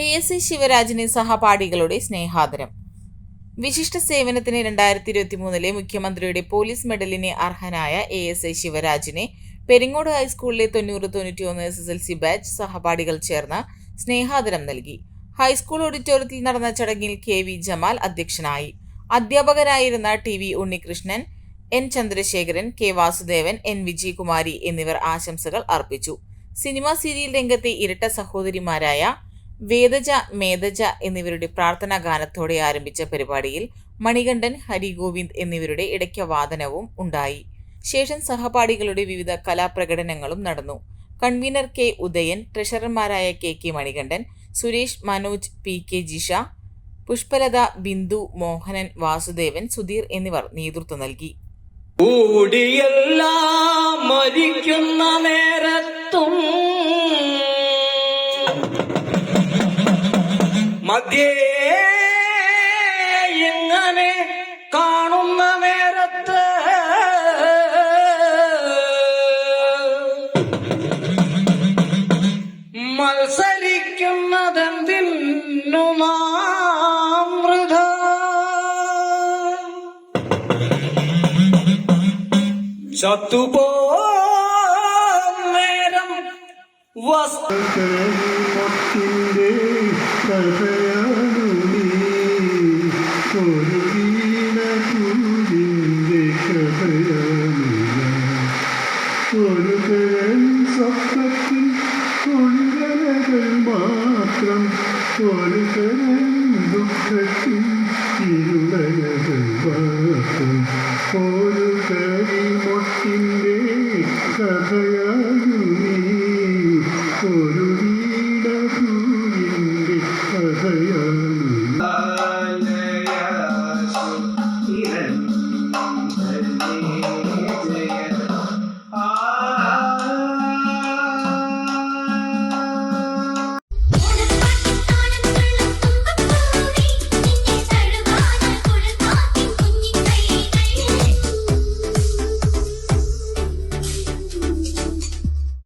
A S C ശിവരാജിന് സഹപാഠികളുടെ സ്നേഹാദരം. വിശിഷ്ട സേവനത്തിന് രണ്ടായിരത്തി ഇരുപത്തി മൂന്നിലെ മുഖ്യമന്ത്രിയുടെ പോലീസ് മെഡലിന് അർഹനായ എ എസ് ഐ ശിവരാജിനെ പെരിങ്ങോട് ഹൈസ്കൂളിലെ തൊണ്ണൂറ് തൊണ്ണൂറ്റിയൊന്ന് S S L C batch സഹപാഠികൾ ചേർന്ന് സ്നേഹാദരം നൽകി. ഹൈസ്കൂൾ ഓഡിറ്റോറിയത്തിൽ നടന്ന ചടങ്ങിൽ കെ വി ജമാൽ അധ്യക്ഷനായി. അധ്യാപകരായിരുന്ന T V Unnikrishnan N Chandrasekharan K Vasudevan N Vijayakumari എന്നിവർ ആശംസകൾ അർപ്പിച്ചു. സിനിമ സീരിയൽ രംഗത്തെ ഇരട്ട സഹോദരിമാരായ വേദജ മേദജ എന്നിവരുടെ പ്രാർത്ഥനാ ഗാനത്തോടെ ആരംഭിച്ച പരിപാടിയിൽ മണികണ്ഠൻ ഹരിഗോവിന്ദ് എന്നിവരുടെ ഇടയ്ക്ക വാദനവും ഉണ്ടായി. ശേഷം സഹപാഠികളുടെ വിവിധ കലാപ്രകടനങ്ങളും നടന്നു. Convener K Udayan ട്രഷറർമാരായ K K Manikandan Suresh Manoj P K Jisha Pushpalatha Bindu Mohanan Vasudevan Sudheer എന്നിവർ നേതൃത്വം നൽകി. മരിക്കുന്ന നേരത്തും മധ്യേ എങ്ങനെ കാണുന്ന നേരത്ത് മത്സരിക്കുന്നതെന്തിന്നു നാം വൃഥ. ചത്തുപോ നേരം വസ് ഒരു തരം ദുഃഖത്തിൽ ഇരുളയതും ഒരു കരിമൊട്ടിന്റെ കഥയാണു